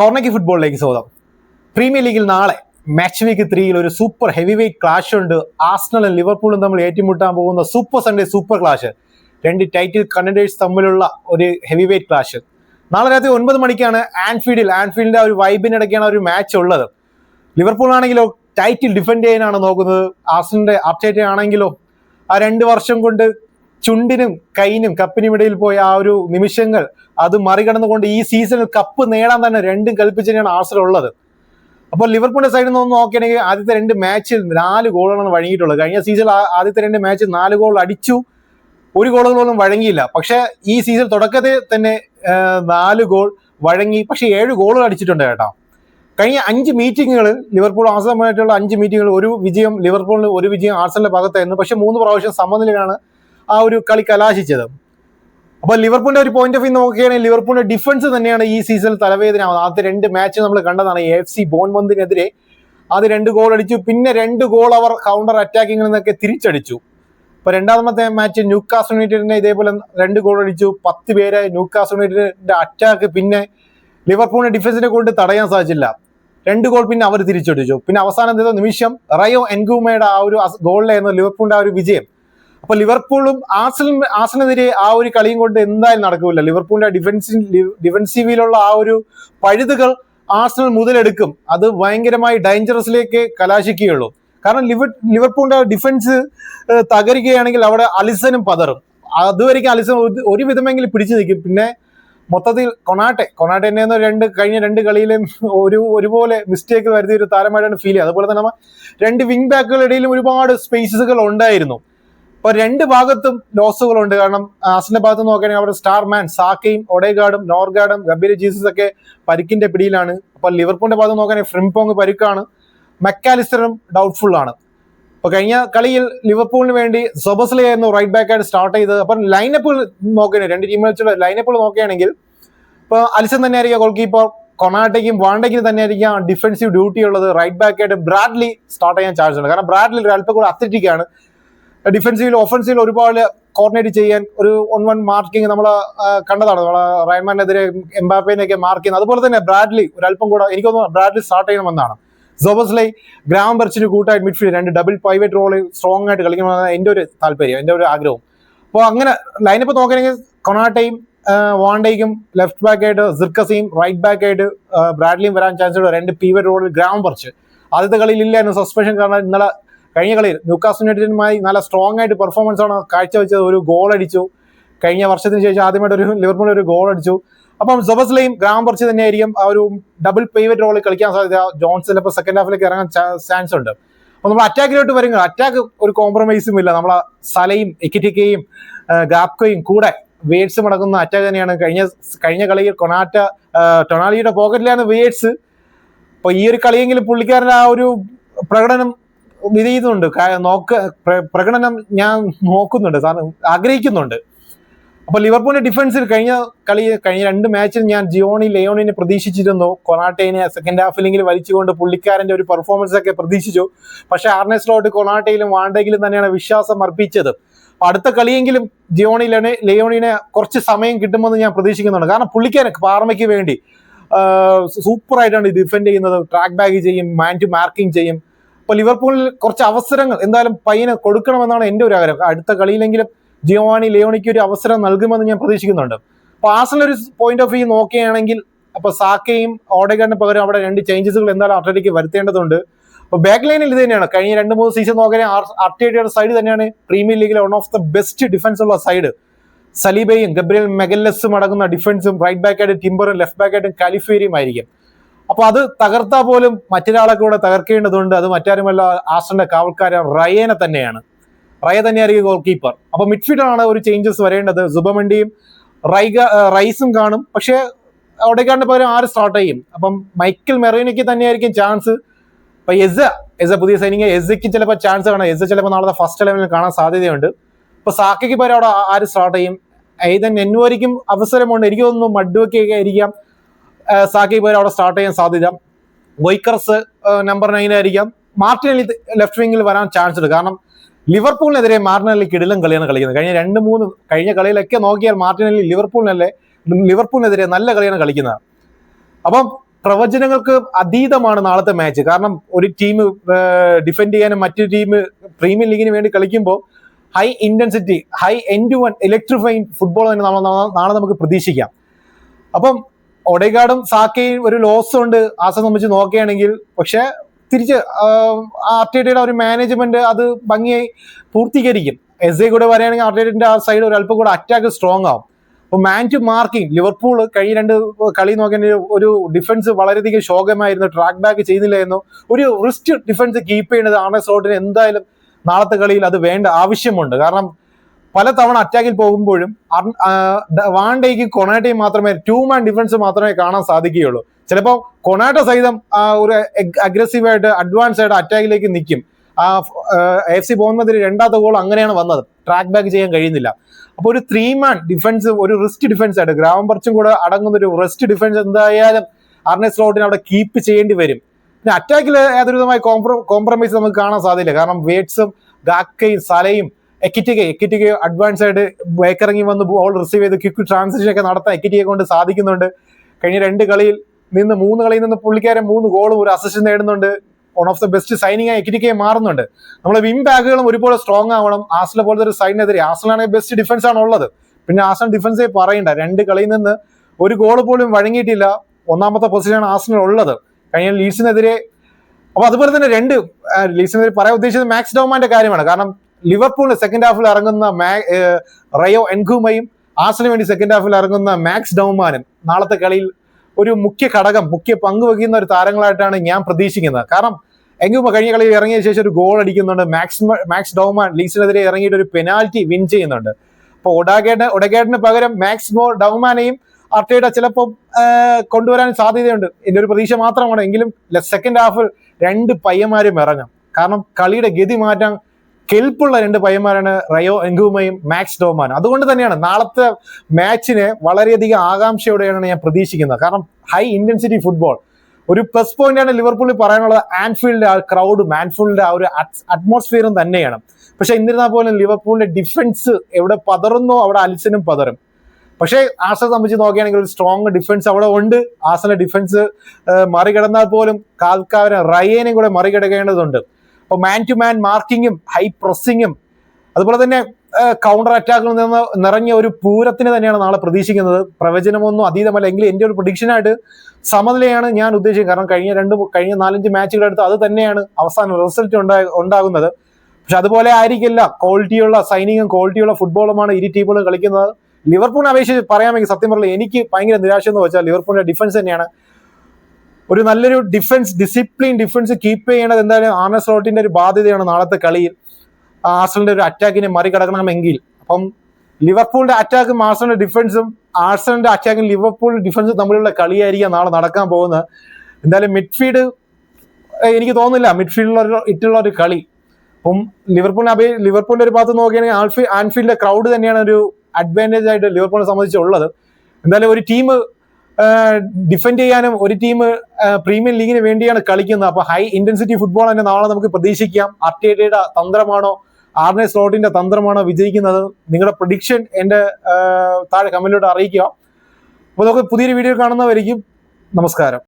കോർണക്കി ഫുട്ബോളിലേക്ക് സ്വാഗതം. പ്രീമിയർ ലീഗിൽ നാളെ മാച്ച് വീക്ക് ത്രീയിൽ ഒരു സൂപ്പർ ഹെവി വെയിറ്റ് ക്ലാഷ് ഉണ്ട് ആസ്നലും ലിവർപൂളും തമ്മിൽ ഏറ്റുമുട്ടാൻ പോകുന്ന സൂപ്പർ സൺഡേ സൂപ്പർ ക്ലാഷ് രണ്ട് ടൈറ്റിൽ കണ്ടൻഡേഴ്സ് തമ്മിലുള്ള ഒരു ഹെവി വെയിറ്റ് ക്ലാഷ് നാളെ രാത്രി ഒൻപത് മണിക്കാണ് ആൻഫീൽഡിൽ ആൻഫീൽഡിന്റെ ഒരു വൈബിനിടയ്ക്കാണ് ഒരു മാച്ച് ഉള്ളത്. ലിവർപൂൾ ആണെങ്കിലോ ടൈറ്റിൽ ഡിഫെൻഡ് ചെയ്യാനാണ് നോക്കുന്നത്. ആസ്നലിന്റെ അപ്ഡേറ്റ് ആണെങ്കിലോ ആ രണ്ട് വർഷം കൊണ്ട് ചുണ്ടിനും കൈനും കപ്പിനും ഇടയിൽ പോയ ആ ഒരു നിമിഷങ്ങൾ അത് മറികടന്നുകൊണ്ട് ഈ സീസണിൽ കപ്പ് നേടാൻ തന്നെ രണ്ടും കൽപ്പിച്ചതിനാണ് ആർസൽ ഉള്ളത്. അപ്പോൾ ലിവർപൂളിന്റെ സൈഡിൽ നിന്ന് നോക്കുകയാണെങ്കിൽ ആദ്യത്തെ രണ്ട് മാച്ചിൽ നാല് ഗോളുകളാണ് വഴങ്ങിയിട്ടുള്ളത്. കഴിഞ്ഞ സീസൺ ആദ്യത്തെ രണ്ട് മാച്ചിൽ നാല് ഗോൾ അടിച്ചു. ഒരു ഗോളുകളൊന്നും വഴങ്ങിയില്ല. പക്ഷെ ഈ സീസൺ തുടക്കത്തിൽ തന്നെ നാല് ഗോൾ വഴങ്ങി. പക്ഷെ ഏഴ് ഗോളുകൾ അടിച്ചിട്ടുണ്ട് കേട്ടോ. കഴിഞ്ഞ അഞ്ച് മീറ്റിങ്ങുകൾ ലിവർപൂൾ ആർസലുമായിട്ടുള്ള അഞ്ച് മീറ്റിങ്ങുകൾ ഒരു വിജയം ലിവർപൂളിന് ഒരു വിജയം ആർസലിന്റെ ഭാഗത്തായിരുന്നു പക്ഷെ മൂന്ന് പ്രാവശ്യം സമനിലയിലാണ് ആ ഒരു കളി കലാശിച്ചത്. അപ്പോൾ ലിവർപൂളിന്റെ ഒരു പോയിന്റ് ഓഫ് വ്യൂ നോക്കുകയാണെങ്കിൽ ലിവർപൂളിന്റെ ഡിഫൻസ് തന്നെയാണ് ഈ സീസണിൽ തലവേദന ആവുന്നത് ആദ്യത്തെ രണ്ട് മാച്ച് നമ്മൾ കണ്ടതാണ്. എഫ് സി ബോൺമന്തിനെതിരെ ആദ്യ രണ്ട് ഗോൾ അടിച്ചു. പിന്നെ രണ്ട് ഗോൾ അവർ കൗണ്ടർ അറ്റാക്കിങ്ങിൽ നിന്നൊക്കെ തിരിച്ചടിച്ചു. ഇപ്പൊ രണ്ടാമത്തെ മാച്ച് ന്യൂക്കാസ് യുണൈറ്റഡിനെ ഇതേപോലെ രണ്ട് ഗോൾ അടിച്ചു. പത്ത് പേരെ ന്യൂക്കാസ് യുണൈറ്റഡിന്റെ അറ്റാക്ക് പിന്നെ ലിവർപൂളിന്റെ ഡിഫൻസിനെ കൊണ്ട് തടയാൻ സാധിച്ചില്ല. രണ്ട് ഗോൾ പിന്നെ അവർ തിരിച്ചടിച്ചു. പിന്നെ അവസാനത്തെ നിമിഷം റയോ എൻഗൂമയുടെ ആ ഒരു ഗോളിലായിരുന്നു ലിവർപൂളിന്റെ ആ ഒരു വിജയം. അപ്പൊ ലിവർപൂളും ആർസലും ആസിനെതിരെ ആ ഒരു കളിയും കൊണ്ട് എന്തായാലും നടക്കില്ല ലിവർപൂളിന്റെ ഡിഫൻസി ഡിഫൻസീവിലുള്ള ആ ഒരു പഴുതുകൾ ആർസണൽ മുതലെടുക്കും. അത് ഭയങ്കരമായി ഡേഞ്ചറസിലേക്ക് കലാശിക്കുകയുള്ളൂ. കാരണം ലിവർ ലിവർപൂളിന്റെ ഡിഫൻസ് തകരുകയാണെങ്കിൽ അവിടെ അലിസനും പതറും. അതുവരെയ്ക്കും അലിസൺ ഒരു- വിധമെങ്കിലും പിടിച്ചു നിൽക്കും. പിന്നെ മൊത്തത്തിൽ കൊണാട്ടെ കൊണാട്ടെ എന്നെ രണ്ട് കഴിഞ്ഞ രണ്ട് കളിയിലും ഒരു ഒരുപോലെ മിസ്റ്റേക്ക് വരുത്തിയ ഒരു താരമായിട്ടാണ് ഫീൽ ചെയ്യുക. അതുപോലെ തന്നെ രണ്ട് വിങ് ബാക്കുകളുടെ ഇടയിലും ഒരുപാട് സ്പേസസുകൾ ഉണ്ടായിരുന്നു. അപ്പൊ രണ്ട് ഭാഗത്തും ലോസുകളുണ്ട് കാരണം ആസിന്റെ ഭാഗത്ത് നോക്കുകയാണെങ്കിൽ അവിടെ സ്റ്റാർമാൻ സാക്കയും ഒഡേഗാർഡും നോർഗാർഡും ഗബീര ജീസസ് ഒക്കെ പരിക്കിന്റെ പിടിയിലാണ്. അപ്പൊ ലിവർപൂളിന്റെ ഭാഗത്ത് നോക്കുകയാണെങ്കിൽ ഫ്രിംപോങ് പരിക്കാണ്. മെക്കാലിസ്റ്ററും ഡൗട്ട്ഫുൾ ആണ്. അപ്പൊ കഴിഞ്ഞ കളിയിൽ ലിവർപൂളിന് വേണ്ടി സൊബസ്ലി ആയിരുന്നു റൈറ്റ് ബാക്ക് ആയിട്ട് സ്റ്റാർട്ട് ചെയ്തത്. അപ്പം ലൈനപ്പ് നോക്കുകയാണ് രണ്ട് ടീം വെച്ചുള്ള ലൈനപ്പ് നോക്കുകയാണെങ്കിൽ ഇപ്പൊ അലിസൺ തന്നെ ആയിരിക്കും ഗോൾ കീപ്പർ കൊണാട്ടയ്ക്കും വാണ്ടയ്ക്കും തന്നെ ആയിരിക്കും ഡിഫൻസീവ് ഡ്യൂട്ടി ഉള്ളത്. റൈറ്റ് ബാക്ക് ആയിട്ട് ബ്രാഡ്ലി സ്റ്റാർട്ട് ചെയ്യാൻ ചാൻസ് ഉണ്ട്. കാരണം ബ്രാഡ്ലി അല്പം കൂടെ അത്ലറ്റിക് ആണ്. ഡിഫൻസീവിൽ ഒഫൻസീവിൽ ഒരുപാട് കോർഡിനേറ്റ് ചെയ്യാൻ ഒരു വൺ വൺ മാർക്കിംഗ് നമ്മൾ കണ്ടതാണ്. നമ്മളെ റയൻമാനെതിരെ എംബാപ്പേനെയൊക്കെ മാർക്ക് ചെയ്യുന്നത് അതുപോലെ തന്നെ ബ്രാഡ്ലി ഒരു അല്പം കൂടെ എനിക്ക് തോന്നുന്നു ബ്രാഡ്ലി സ്റ്റാർട്ട് ചെയ്യണമെന്നാണ്. സോബസ്ലൈ ഗ്രാം ബർച്ചിന് കൂട്ടായിട്ട് മിഡ്ഫീൽഡ് രണ്ട് ഡബിൾ പൈവറ്റ് റോളിൽ സ്ട്രോങ് ആയിട്ട് കളിക്കണമെന്നാണ് എന്റെ ഒരു താല്പര്യം എന്റെ ഒരു ആഗ്രഹം അപ്പോൾ അങ്ങനെ ലൈനപ്പ് നോക്കുകയാണെങ്കിൽ കൊണാട്ടയും വാണ്ടയ്ക്കും ലെഫ്റ്റ് ബാക്ക് ആയിട്ട് സിർക്കസിയും റൈറ്റ് ബാക്ക് ആയിട്ട് ബ്രാഡ്ലിയും വരാൻ ചാൻസ് ഉണ്ട് രണ്ട് പീവറ്റ് റോളിൽ ഗ്രാം ബർച്ച് ആദ്യത്തെ കളിയിൽ ഇല്ലായിരുന്നു സസ്പെൻഷൻ കാരണം ഇന്നലെ കഴിഞ്ഞ കളിയിൽ ന്യൂക്കാസ് യുണൈറ്റഡുമായി നല്ല സ്ട്രോങ് ആയിട്ട് പെർഫോമൻസ് ആണ്. കാഴ്ചവെച്ചത് ഒരു ഗോൾ അടിച്ചു. കഴിഞ്ഞ വർഷത്തിന് ശേഷം ആദ്യമായിട്ട് ഒരു ലിവർപൂൾ ഒരു ഗോൾ അടിച്ചു. അപ്പം സൊബസ്ലയും ഗ്രാം പറിച്ച് തന്നെയായിരിക്കും ആ ഒരു ഡബിൾ പേവറ്റ് റോളിൽ കളിക്കാൻ സാധ്യത. ജോൺസൺ ഇപ്പോൾ സെക്കൻഡ് ഹാഫിലേക്ക് ഇറങ്ങാൻ ചാൻസ് ഉണ്ട്. അപ്പോൾ നമ്മൾ അറ്റാക്കിലോട്ട് വരുമ്പോൾ അറ്റാക്ക് ഒരു കോംപ്രമൈസും ഇല്ല. നമ്മളെ സലയും എക്കിറ്റിക്കയും ഗാപ്കയും കൂടെ വേഡ്സ് മടക്കുന്ന അറ്റാക്ക് തന്നെയാണ്. കഴിഞ്ഞ കഴിഞ്ഞ കളിയിൽ കൊണാറ്റ ടൊണാലിയുടെ പോക്കറ്റിലാണ് വേഡ്സ് അപ്പൊ ഈ ഒരു കളിയെങ്കിലും പുള്ളിക്കാരന്റെ ആ ഒരു പ്രകടനം കാ- നോക്ക പ്രകടനം ഞാൻ നോക്കുന്നുണ്ട് സാർ ആഗ്രഹിക്കുന്നുണ്ട്. അപ്പോൾ ലിവർപൂളിന്റെ ഡിഫൻസിൽ കഴിഞ്ഞ കളി കഴിഞ്ഞ രണ്ട് മാച്ചിൽ ഞാൻ ജിയോണി ലയോണിനെ പ്രതീക്ഷിച്ചിരുന്നു. കൊണാട്ടയിനെ സെക്കൻഡ് ഹാഫിലെങ്കിലും വലിച്ചുകൊണ്ട് പുള്ളിക്കാരന്റെ ഒരു പെർഫോമൻസ് ഒക്കെ പ്രതീക്ഷിച്ചു. പക്ഷേ ആർനെ സ്ലോട്ട് കൊണാട്ടയിലും വാണ്ടയിലും തന്നെയാണ് വിശ്വാസം അർപ്പിച്ചത്. അടുത്ത കളിയെങ്കിലും ജിയോണി ലെയോണിനെ കുറച്ച് സമയം കിട്ടുമെന്ന് ഞാൻ പ്രതീക്ഷിക്കുന്നുണ്ട്. കാരണം പുള്ളിക്കാരൻ പാർമയ്ക്ക് വേണ്ടി സൂപ്പറായിട്ടാണ് ഡിഫെൻഡ് ചെയ്യുന്നത്. ട്രാക്ക് ബാഗ് ചെയ്യും മാൻ ടു മാർക്കിംഗ് ചെയ്യും. അപ്പൊ ലിവർപൂളിൽ കുറച്ച് അവസരങ്ങൾ എന്തായാലും പയ്യന് കൊടുക്കണമെന്നാണ് എന്റെ ഒരു ആഗ്രഹം. അടുത്ത കളിയിലെങ്കിലും ജിയോവാണി ലിയോണിക്ക് ഒരു അവസരം നൽകുമെന്ന് ഞാൻ പ്രതീക്ഷിക്കുന്നുണ്ട്. അപ്പൊ ആസിലെ ഒരു പോയിന്റ് ഓഫ് വ്യൂ നോക്കുകയാണെങ്കിൽ അപ്പൊ സാക്കയും ഓഡഗാറിന് പകരം അവിടെ രണ്ട് ചേഞ്ചസുകൾ എന്തായാലും അർട്ടേക്ക് വരുത്തേണ്ടതുണ്ട്. അപ്പൊ ബാക്ക് ലൈനിൽ ഇത് തന്നെയാണ്. കഴിഞ്ഞ രണ്ട് മൂന്ന് സീസൺ നോക്കാൻ അർട്ടേറ്റയുടെ സൈഡ് തന്നെയാണ് പ്രീമിയർ ലീഗിലെ one of the best defence ഉള്ള സൈഡ് സലീബയും ഗബ്രിയൽ മെഗല്ലസും അടങ്ങുന്ന ഡിഫൻസും റൈറ്റ് ബാക്കായിട്ട് ടിംബറും ലെഫ്റ്റ് ബാക്കായിട്ടും കാലിഫേരിയും ആയിരിക്കും. അപ്പൊ അത് തകർത്താൽ പോലും മറ്റൊരാളെ കൂടെ തകർക്കേണ്ടതുണ്ട്. അത് മറ്റാരുമല്ല ആസ്റ്റന്റെ കാവൽക്കാരൻ റയനെ തന്നെയാണ്. റയ തന്നെയായിരിക്കും ഗോൾ കീപ്പർ അപ്പൊ മിഡ്ഫീൽഡാണ് ഒരു ചേഞ്ചസ് വരേണ്ടത്. സുബമണ്ടിയും റൈഗ റൈസും കാണും. പക്ഷേ ഒടേക്കാടിന്റെ പകരം ആര് സ്റ്റാർട്ട് ചെയ്യും? അപ്പം മൈക്കിൾ മെറീനയ്ക്ക് തന്നെയായിരിക്കും ചാൻസ് ഇപ്പൊ എസ് എസ പുതിയ സൈനിക എസ്സയ്ക്ക് ചിലപ്പോൾ ചാൻസ് കാണാം. എസ ചിലപ്പോൾ നാളെ ഫസ്റ്റ് ലെവലിൽ കാണാൻ സാധ്യതയുണ്ട്. ഇപ്പൊ സാക്കയ്ക്ക് പകരം അവിടെ ആര് സ്റ്റാർട്ട് ചെയ്യും? ഏതൻ നെന്നുവരിക്കും അവസരമുണ്ട്. എനിക്ക് തോന്നുന്നു മഡ്വയ്ക്കൊക്കെ ആയിരിക്കാം. ആ, വരെ അവിടെ സ്റ്റാർട്ട് ചെയ്യാൻ സാധ്യത. വൈക്കർസ് നമ്പർ നയൻ ആയിരിക്കാം. മാർട്ടിനലി ലെഫ്റ്റ് വിങ്ങിൽ വരാൻ ചാൻസ് ഉണ്ട്. കാരണം ലിവർപൂളിനെതിരെ മാർട്ടിനലി കിടിലം കളിയാണ് കളിക്കുന്നത്. കഴിഞ്ഞ രണ്ട് മൂന്ന് കഴിഞ്ഞ കളിയിലൊക്കെ നോക്കിയാൽ മാർട്ടിനലി ലിവർപൂളിനല്ലേ ലിവർപൂളിനെതിരെ നല്ല കളിയാണ് കളിക്കുന്നത്. അപ്പം പ്രവചനങ്ങൾക്ക് അതീതമാണ് നാളത്തെ മാച്ച് കാരണം ഒരു ടീം ഡിഫെൻഡ് ചെയ്യാനും മറ്റു ടീം പ്രീമിയർ ലീഗിന് വേണ്ടി കളിക്കുമ്പോൾ high intensity high end one electrifying football തന്നെ നമ്മൾ നാളെ നമുക്ക് പ്രതീക്ഷിക്കാം. അപ്പം ഒഡേഗാർഡും സാക്കയും ഒരു ലോസ് ഉണ്ട്. ആ സംബന്ധിച്ച് നോക്കുകയാണെങ്കിൽ പക്ഷെ തിരിച്ച് ആർട്ടിയുടെ ഒരു മാനേജ്മെന്റ് അത് ഭംഗിയായി പൂർത്തീകരിക്കും. എസ് എ കൂടെ പറയുകയാണെങ്കിൽ ആർട്ടിയുടെ ആ സൈഡ് ഒരു അല്പം കൂടെ അറ്റാക്ക് സ്ട്രോങ് ആവും. അപ്പോൾ മാൻ ടു മാർക്കിംഗ് ലിവർപൂൾ കഴിഞ്ഞ രണ്ട് കളി നോക്കേണ്ട ഒരു ഡിഫൻസ് വളരെയധികം ശോകമായിരുന്നു ട്രാക്ക് ബാക്ക് ചെയ്യുന്നില്ലായിരുന്നു. ഒരു റിസ്റ്റ് ഡിഫൻസ് കീപ്പ് ചെയ്യുന്നത് ആർണെ സ്ലോട്ടിന് എന്തായാലും നാളത്തെ കളിയിൽ അത് വേണ്ട ആവശ്യമുണ്ട്. കാരണം പല തവണ അറ്റാക്കിൽ പോകുമ്പോഴും വാണ്ടേക്ക് കൊണാട്ടയും മാത്രമേ ടൂ മാൻ ഡിഫൻസ് മാത്രമേ കാണാൻ സാധിക്കുകയുള്ളൂ. ചിലപ്പോൾ കൊണാട്ട സഹിതം ഒരു അഗ്രസീവായിട്ട് അഡ്വാൻസ് ആയിട്ട് അറ്റാക്കിലേക്ക് നിൽക്കും എഫ് സി ബോൺമതിൽ രണ്ടാമത്തെ ഗോൾ അങ്ങനെയാണ് വന്നത്. ട്രാക്ക് ബാക്ക് ചെയ്യാൻ കഴിയുന്നില്ല. അപ്പോൾ ഒരു ത്രീ മാൻ ഡിഫൻസ് ഒരു റിസ്റ്റ് ഡിഫൻസ് ആയിട്ട് ഗ്രാമം പറിച്ചും കൂടെ അടങ്ങുന്ന ഒരു റിസ്റ്റ് ഡിഫൻസ് എന്തായാലും അർണെ സ്ലോട്ടിനെ അവിടെ കീപ്പ് ചെയ്യേണ്ടി വരും. പിന്നെ അറ്റാക്കിൽ യാതൊരുവിധമായ കോംപ്രോ കോംപ്രമൈസ് നമുക്ക് കാണാൻ സാധ്യല്ല കാരണം വേറ്റ്സും ഗാക്കയും സലയും എക്കിറ്റിക എക്വിറ്റിക്ക് അഡ്വാൻസ് ആയിട്ട് ബേക്കിറങ്ങി വന്ന് ബോൾ റിസീവ് ചെയ്ത് ക്വിക്ക് ട്രാൻസിഷൻ ഒക്കെ നടത്താൻ എക്കിറ്റിയെ കൊണ്ട് സാധിക്കുന്നുണ്ട്. കഴിഞ്ഞ രണ്ട് കളിയിൽ നിന്ന് മൂന്ന് കളിയിൽ നിന്ന് പുള്ളിക്കാരൻ മൂന്ന് ഗോളും ഒരു assist നേടുന്നുണ്ട്. One of the best signing ആയി എക്കിറ്റിക്കെ മാറുന്നുണ്ട്. നമ്മളെ വിം ബാഗുകളും ഒരുപോലെ സ്ട്രോങ് ആവണം. ആസ്ല പോലത്തെ ഒരു സൈഡിനെതിരെ ആസ്ലാണെങ്കിൽ ബെസ്റ്റ് ഡിഫൻസ് ആണ് ഉള്ളത്. പിന്നെ ആസ്ലൻ ഡിഫൻസേ പറയണ്ട. രണ്ട് കളിയിൽ നിന്ന് ഒരു ഗോൾ പോലും വഴങ്ങിയിട്ടില്ല. ഒന്നാമത്തെ പൊസിഷനാണ് ആസ്ലൻ ഉള്ളത്. കഴിഞ്ഞ ലീഡ്സിനെതിരെ അപ്പൊ അതുപോലെ തന്നെ രണ്ട് ലീസിനെതിരെ പറയാൻ ഉദ്ദേശിച്ചത് മാക്സ് ഡോമാന്റെ കാര്യമാണ്. കാരണം ലിവർപൂളിന് സെക്കൻഡ് ഹാഫിൽ ഇറങ്ങുന്ന റയോ എൻഗുമയും ആസിന് വേണ്ടി സെക്കൻഡ് ഹാഫിൽ ഇറങ്ങുന്ന മാക്സ് ഡൗമാനും നാളത്തെ കളിയിൽ ഒരു മുഖ്യ ഘടകം മുഖ്യ പങ്ക് വഹിക്കുന്ന ഒരു താരങ്ങളായിട്ടാണ് ഞാൻ പ്രതീക്ഷിക്കുന്നത്. കാരണം എങ്കുമ കഴിഞ്ഞ കളിയിൽ ഇറങ്ങിയ ശേഷം ഒരു ഗോൾ അടിക്കുന്നുണ്ട്. മാക്സ് മാക്സ് ഡൗമാൻ ലീസിനെതിരെ ഇറങ്ങിയിട്ട് ഒരു പെനാൽറ്റി വിൻ ചെയ്യുന്നുണ്ട്. അപ്പോൾ ഒഡാഗേഡ് ഒഡഗേഡിന് പകരം മാക്സ് മോ ഡൗമാനെയും അർട്ടയുടെ ചിലപ്പോൾ കൊണ്ടുവരാൻ സാധ്യതയുണ്ട്. എന്റെ ഒരു പ്രതീക്ഷ മാത്രമാണ്. എങ്കിലും സെക്കൻഡ് ഹാഫിൽ രണ്ട് പയ്യന്മാരും ഇറങ്ങും. കാരണം കളിയുടെ ഗതി മാറ്റാൻ കെൽപ്പുള്ള രണ്ട് പയ്യന്മാരാണ് റയോ എൻഗുമയും മാക്സ് ഡോമാനും. അതുകൊണ്ട് തന്നെയാണ് നാളത്തെ മാച്ചിനെ വളരെയധികം ആകാംക്ഷയോടെയാണ് ഞാൻ പ്രതീക്ഷിക്കുന്നത്. കാരണം ഹൈ ഇന്റൻസിറ്റി ഫുട്ബോൾ ഒരു പ്ലസ് പോയിന്റ് ആണ് ലിവർപൂളിൽ പറയാനുള്ളത്. ആൻഫീൽഡിന്റെ ആ ക്രൗഡും ആൻഫീൽഡിന്റെ ആ ഒരു അറ്റ്മോസ്ഫിയറും തന്നെയാണ്. പക്ഷെ എന്നിരുന്നാൽ പോലും ലിവർപൂളിന്റെ ഡിഫൻസ് എവിടെ പതറുന്നോ അവിടെ അൽസനും പതറും. പക്ഷേ ആസനെ സംബന്ധിച്ച് നോക്കുകയാണെങ്കിൽ ഒരു സ്ട്രോങ് ഡിഫൻസ് അവിടെ ഉണ്ട്. ആസന ഡിഫൻസ് മറികടന്നാൽ പോലും കാൽക്കാവിനെ റയേനെയും കൂടെ മറികടക്കേണ്ടതുണ്ട്. അപ്പോൾ മാൻ ടു മാൻ മാർക്കിങ്ങും ഹൈ പ്രസ്സിങ്ങും അതുപോലെ തന്നെ കൗണ്ടർ അറ്റാക്കിൽ നിന്ന് നിറഞ്ഞ ഒരു പൂരത്തിന് തന്നെയാണ് നാളെ പ്രതീക്ഷിക്കുന്നത്. പ്രവചനമൊന്നും അതീതമല്ല. എങ്കിലും എന്റെ ഒരു പ്രൊഡിക്ഷനായിട്ട് സമനിലയാണ് ഞാൻ ഉദ്ദേശിക്കുന്നത്. കാരണം കഴിഞ്ഞ രണ്ട് കഴിഞ്ഞ നാലഞ്ച് മാച്ചുകളെടുത്ത് അത് തന്നെയാണ് അവസാന റിസൾട്ട് ഉണ്ടാകുന്നത്. പക്ഷെ അതുപോലെ ആയിരിക്കില്ല. ക്വാളിറ്റിയുള്ള സൈനിങ്ങും ക്വാളിറ്റിയുള്ള ഫുട്ബോളുമാണ് ഇരു ടീമുകളും കളിക്കുന്നത്. ലിവർപൂളിനെ അപേക്ഷിച്ച് പറയാമെങ്കിൽ സത്യം പറഞ്ഞാൽ എനിക്ക് ഭയങ്കര നിരാശ എന്ന് വെച്ചാൽ ലിവർപൂളിന്റെ ഡിഫൻസ് തന്നെയാണ്. ഒരു നല്ലൊരു ഡിഫൻസ് ഡിസിപ്ലിൻ ഡിഫൻസ് കീപ്പ് ചെയ്യേണ്ടത് എന്തായാലും ആർണ സ്ലോട്ടിന്റെ ഒരു ബാധ്യതയാണ് നാളത്തെ കളിയിൽ. ആർസലിന്റെ ഒരു അറ്റാക്കിനെ മറികടക്കണമെങ്കിൽ. അപ്പം ലിവർപൂളിന്റെ അറ്റാക്കും ആർസലിന്റെ ഡിഫൻസും ആർസലിന്റെ അറ്റാക്കും ലിവർപൂൾ ഡിഫൻസും തമ്മിലുള്ള കളിയായിരിക്കാം നാളെ നടക്കാൻ പോകുന്നത്. എന്തായാലും മിഡ്ഫീൽഡ് എനിക്ക് തോന്നുന്നില്ല മിഡ്ഫീൽഡിലുള്ള ഇട്ടുള്ള ഒരു കളി. അപ്പം ലിവർപൂളിനെ അപേ ലിവർപൂളിന്റെ ഒരു ഭാഗത്ത് നോക്കുകയാണെങ്കിൽ ആൽഫി ആൻഫീൽഡിലെ ക്രൗഡ് തന്നെയാണ് ഒരു അഡ്വാന്റേജ് ആയിട്ട് ലിവർപൂളിനെ സംബന്ധിച്ചുള്ളത്. എന്തായാലും ഒരു ടീം ഡിഫെൻഡ് ചെയ്യാനും ഒരു ടീം പ്രീമിയർ ലീഗിന് വേണ്ടിയാണ് കളിക്കുന്നത്. അപ്പൊ ഹൈ ഇന്റൻസിറ്റി ഫുട്ബോൾ തന്നെ നാളെ നമുക്ക് പ്രതീക്ഷിക്കാം. ആർട്ടിയുടെ തന്ത്രമാണോ? ആർനെ സ്ലോട്ടിന്റെ തന്ത്രമാണോ വിജയിക്കുന്നത്? നിങ്ങളുടെ പ്രൊഡിക്ഷൻ എന്റെ താഴെ കമന്റിലോട്ട് അറിയിക്കുക. അപ്പോൾ നമുക്ക് പുതിയൊരു വീഡിയോ കാണുന്നവരിക്കും നമസ്കാരം.